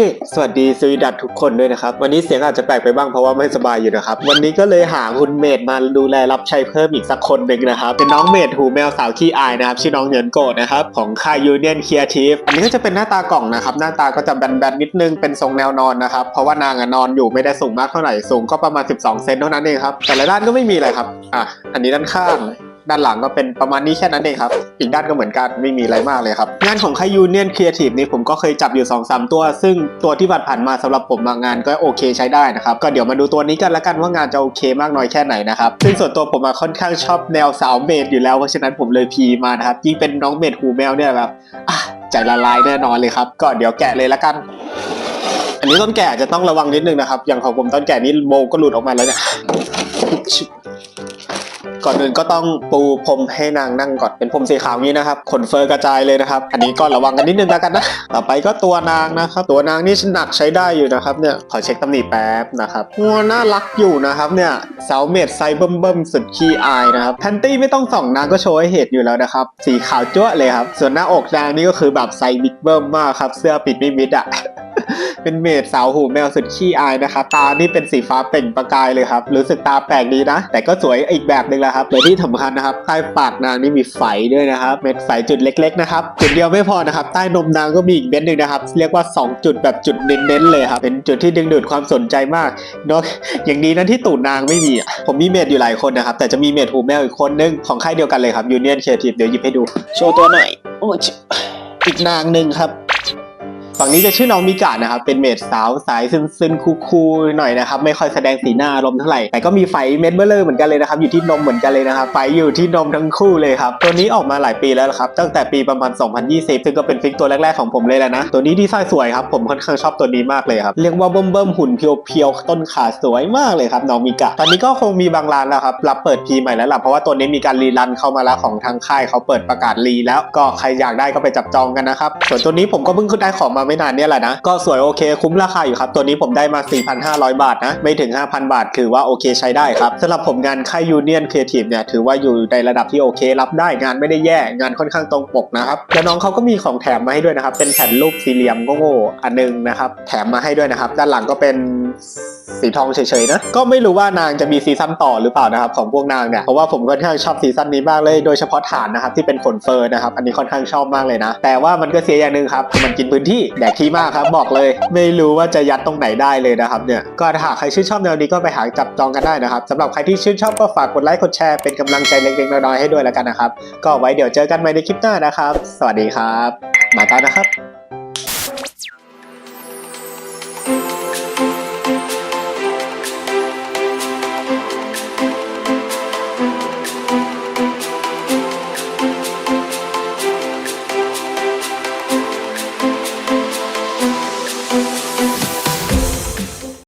ค สวัสดีสวีดัตทุกคนด้วยนะครับ วันนี้เสียงอาจจะแปลกไปบ้างเพราะว่าไม่สบายอยู่นะครับ วันนี้ก็เลยหาคุณเมดมาดูแลรับใช้เพิ่มอีกสักคนหนึ่งนะครับ เป็นน้องเมดหูแมวสาวขี้อายนะครับ ชื่อน้องเหนินโกะนะครับ ของค่ายยูเนียนเครีเอทีฟอันนี้ก็จะเป็นหน้าตากล่องนะครับ หน้าตาก็จะแบนๆนิดนึงเป็นทรงแนวนอนนะครับ เพราะว่านางอะนอนอยู่ไม่ได้สูงมากเท่าไหร่สูงก็ประมาณ 12 เซนเท่านั้นเองครับแต่ละด้านก็ไม่มีอะไรครับอะอันนี้ด้านข้าง ด้านหลังก็เป็นประมาณนี้แค่นั้นเองครับ อีกด้านก็เหมือนกันไม่มีอะไรมากเลยครับ งานของค่ายยูเนียนครีเอทีฟนี่ผมก็เคยจับอยู่2อสตัว ซึ่งตัวที่ผ่านๆมาสำหรับผมงานก็โอเคใช้ได้นะครับ ก็เดี๋ยวมาดูตัวนี้กันละกันว่างานจะโอเคมากน้อยแค่ไหนนะครับซึ่งส่วนตัวผมค่อนข้างชอบแนวสาวเมดอยู่แล้วเพราะฉะนั้นผมเลยพีมานะครับยิ่งเป็นน้องเมดหูแมวเนี่ยแบบอะใจละลายแน่นอนเลยครับก็เดี๋ยวแกะเลยละกันอันนี้ต้นแกะจะต้องระวังนิดนึงนะครับ อย่างของผมต้นแกะนี่โมก็หลุดออกมาแล้วเนี่ย ก่อนอื่นก็ต้องปูพรมให้นางนั่งก่อนเป็นพรมสีขาวนี้นะครับขนเฟอร์กระจายเลยนะครับ อันนี้ก็ระวังกันนิดนึงแล้วกันนะต่อไปก็ตัวนางนะครับ ตัวนางนี่หนักใช้ได้อยู่นะครับเนี่ยขอเช็คตำหนิแป๊บนะครับหัวน่ารักอยู่นะครับเนี่ยสาวเมดไซเบิ่มเบิ่มสุดขี้อายนะครับแพนตี้ไม่ต้องส่องนางก็โชว์ให้เห็นอยู่แล้วนะครับสีขาวจ้วเลยครับส่วนหน้าอกนางนี่ก็คือแบบไซบิ๊กเบิ่มมากครับเสื้อปิดไม่มิดอะ เป็นเมดสาวหูแมวสุดขี้อายนะครับ ตานี่เป็นสีฟ้าเปล่งประกายเลยครับ รู้สึกตาแปลกดีนะ แต่ก็สวยอีกแบบหนึ่งแหละครับโดยที่สำคัญนะครับ ใต้ปากนางนี่มีไฝด้วยนะครับ เม็ดไฝจุดเล็กๆนะครับ จุดเดียวไม่พอนะครับ ใต้นมนางก็มีอีกเม็ดหนึ่งนะครับ เรียกว่า 2 จุดแบบจุดเน้นๆเลยครับ เป็นจุดที่ดึงดูดความสนใจมากเนาะอย่างนี้นั้นที่ตูดนางไม่มีอะผมมีเมดอยู่หลายคนนะครับ แต่จะมีเมดหูแมวอีกคนนึงของค่ายเดียวกันเลยครับยูเนียนเคทีฟเดี๋ยวหยิบให้ดู โชว์ตัวหน่อยโอ้ยอีกนางหนึ่งครับ ฝั่งนี้จะชื่อน้องมิกานะครับ เป็นเมดสาวสายซึนๆคูลๆหน่อยนะครับ ไม่ค่อยแสดงสีหน้าอารมณ์เท่าไหร่ แต่ก็มีไฟเม็ดเบลเลอร์เหมือนกันเลยนะครับ อยู่ที่นมเหมือนกันเลยนะครับ ไฟอยู่ที่นมทั้งคู่เลยครับ ตัวนี้ออกมาหลายปีแล้วครับ ตั้งแต่ปีประมาณ 2020 ซึ่งก็เป็นฟิกตัวแรกๆของผมเลยแหละนะ ตัวนี้ดีไซน์สวยครับ ผมค่อนข้างชอบตัวนี้มากเลยครับ เรียกว่าเบิ่มๆหุ่นเพียวๆ ต้นขาสวยมากเลยครับน้องมิกาตอนนี้ก็คงมีบางร้านแล้วครับ รับเปิดพีใหม่แล้วล่ะ เพราะว่าตัวนี้มีการรีรันเข้ามาแล้วของทางค่ายเขาเปิดประกาศรีแล้ว ก็ใครอยากได้ก็ไปจับจองกันนะครับ ส่วนตัวนี้ผมก็เพิ่งได้ของมาไม่นานเนี่ยแหละนะ ก็สวยโอเคคุ้มราคาอยู่ครับ ตัวนี้ผมได้มา 4,500 บาทนะ ไม่ถึง 5,000 บาท ถือว่าโอเคใช้ได้ครับสำหรับผมงานค่ายยูเนียนครีเอทีฟเนี่ยถือว่าอยู่ในระดับที่โอเค รับได้งานไม่ได้แย่งานค่อนข้างตรงปกนะครับแล้วน้องเขาก็มีของแถมมาให้ด้วยนะครับเป็นแผ่นรูปสี่เหลี่ยมโง่ๆอันนึงนะครับแถมมาให้ด้วยนะครับด้านหลังก็เป็น สีทองเฉยๆนะ ก็ไม่รู้ว่านางจะมีซีซั่นต่อหรือเปล่านะครับของพวกนางเนี่ย เพราะว่าผมค่อนข้างชอบซีซั่นนี้มากเลย โดยเฉพาะฐานนะครับที่เป็นขนเฟอร์นะครับ อันนี้ค่อนข้างชอบมากเลยนะ แต่ว่ามันก็เสียอย่างหนึ่งครับ มันกินพื้นที่แดกที่มากครับบอกเลย ไม่รู้ว่าจะยัดตรงไหนได้เลยนะครับเนี่ย ก็ถ้าหากใครชื่นชอบแนวนี้ก็ไปหาจับจองกันได้นะครับสำหรับใครที่ชื่นชอบก็ฝากกดไลค์กดแชร์เป็นกำลังใจเล็กๆน้อยๆให้ด้วยแล้วกันนะครับ ก็ไว้เดี๋ยวเจอกันใหม่ในคลิปหน้านะครับ สวัสดีครับ มาตานะครับ